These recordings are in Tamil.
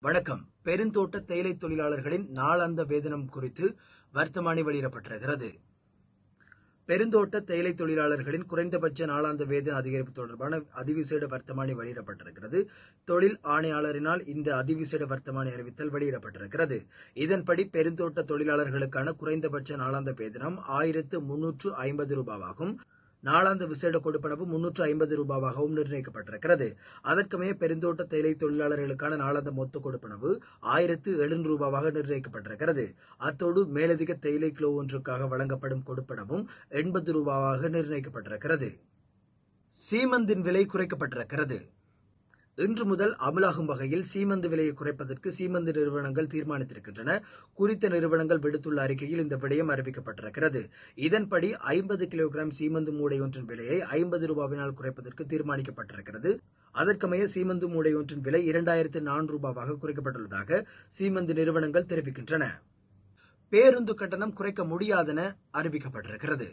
வணக்கம். பெருந்தோட்ட தேயிலை தொழிலாளர்களின் நாளாந்த வேதனம் குறித்து வர்த்தமானி வெளியிடப்பட்டிருக்கிறது. பெருந்தோட்ட தேயிலை தொழிலாளர்களின் குறைந்தபட்ச நாளாந்த வேதன அதிகரிப்பு தொடர்பான அதிவிசேட வர்த்தமானி வெளியிடப்பட்டிருக்கிறது. தொழில் ஆணையாளரினால் இந்த அதிவிசேட வர்த்தமானி அறிவித்தல் வெளியிடப்பட்டிருக்கிறது. இதன்படி பெருந்தோட்ட தொழிலாளர்களுக்கான குறைந்தபட்ச நாளாந்த வேதனம் ஆயிரத்து முன்னூற்று ஐம்பது ரூபாவாகும். நாளாந்த விசேட கொடுப்பனவு முன்னூற்று ஐம்பது ரூபாவாகவும் நிர்ணயிக்கப்பட்டிருக்கிறது. அதற்குமே பெருந்தோட்ட தேயிலை தொழிலாளர்களுக்கான நாளாந்த மொத்த கொடுப்பனவு ஆயிரத்து எழுநூறு ரூபாவாக நிர்ணயிக்கப்பட்டிருக்கிறது. அத்தோடு மேலதிக தேயிலை கிலோ ஒன்றுக்காக வழங்கப்படும் கொடுப்பனவும் எண்பது ரூபாவாக நிர்ணயிக்கப்பட்டிருக்கிறது. சீமந்தின் விலை குறைக்கப்பட்டிருக்கிறது. இன்று முதல் அமலாகும் வகையில் சீமந்து விலையை குறைப்பதற்கு சீமந்து நிறுவனங்கள் தீர்மானித்திருக்கின்றன. குறித்த நிறுவனங்கள் விடுத்துள்ள அறிக்கையில் இந்த விடயம் அறிவிக்கப்பட்டிருக்கிறது. இதன்படி ஐம்பது கிலோகிராம் சீமந்து மூடை ஒன்றின் விலையை ஐம்பது ரூபாவினால் குறைப்பதற்கு தீர்மானிக்கப்பட்டிருக்கிறது. அதற்கமைய சீமந்து மூடை ஒன்றின் விலை இரண்டாயிரத்து நான்கு ரூபாவாக குறைக்கப்பட்டுள்ளதாக சீமந்து நிறுவனங்கள் தெரிவிக்கின்றன. பேருந்து கட்டணம் குறைக்க முடியாதென அறிவிக்கப்பட்டிருக்கிறது.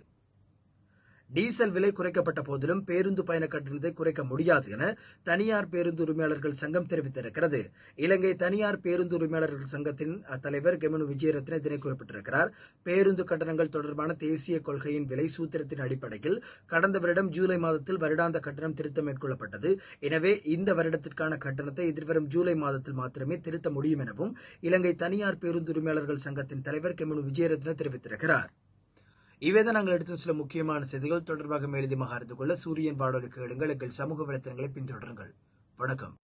டீசல் விலை குறைக்கப்பட்ட போதிலும் பேருந்து பயண கட்டணத்தை குறைக்க முடியாது என தனியார் பேருந்து உரிமையாளர்கள் சங்கம் தெரிவித்திருக்கிறது. இலங்கை தனியார் பேருந்து உரிமையாளர்கள் சங்கத்தின் தலைவர் கெமனு விஜயரத்ன இதனை குறிப்பிட்டிருக்கிறார். பேருந்து கட்டணங்கள் தொடர்பான தேசிய கொள்கையின் விலை சூத்திரத்தின் அடிப்படையில் கடந்த வருடம் ஜூலை மாதத்தில் வருடாந்த கட்டணம் திருத்தம் மேற்கொள்ளப்பட்டது. எனவே இந்த வருடத்திற்கான கட்டணத்தை எதிர்வரும் ஜூலை மாதத்தில் மாத்திரமே திருத்த முடியும் எனவும் இலங்கை தனியார் பேருந்து உரிமையாளர்கள் சங்கத்தின் தலைவர் கெமனு விஜயரத்ன தெரிவித்திருக்கிறார். இவைதான் நாங்கள் எடுத்தும் சில முக்கியமான செய்திகள் தொடர்பாக மேலதிகமாக அறிந்து கொள்ள சூரியன் பாடலுக்கு எடுங்கள் எங்கள் சமூக வலைத்தளங்களை பின்தொடருங்கள். வணக்கம்.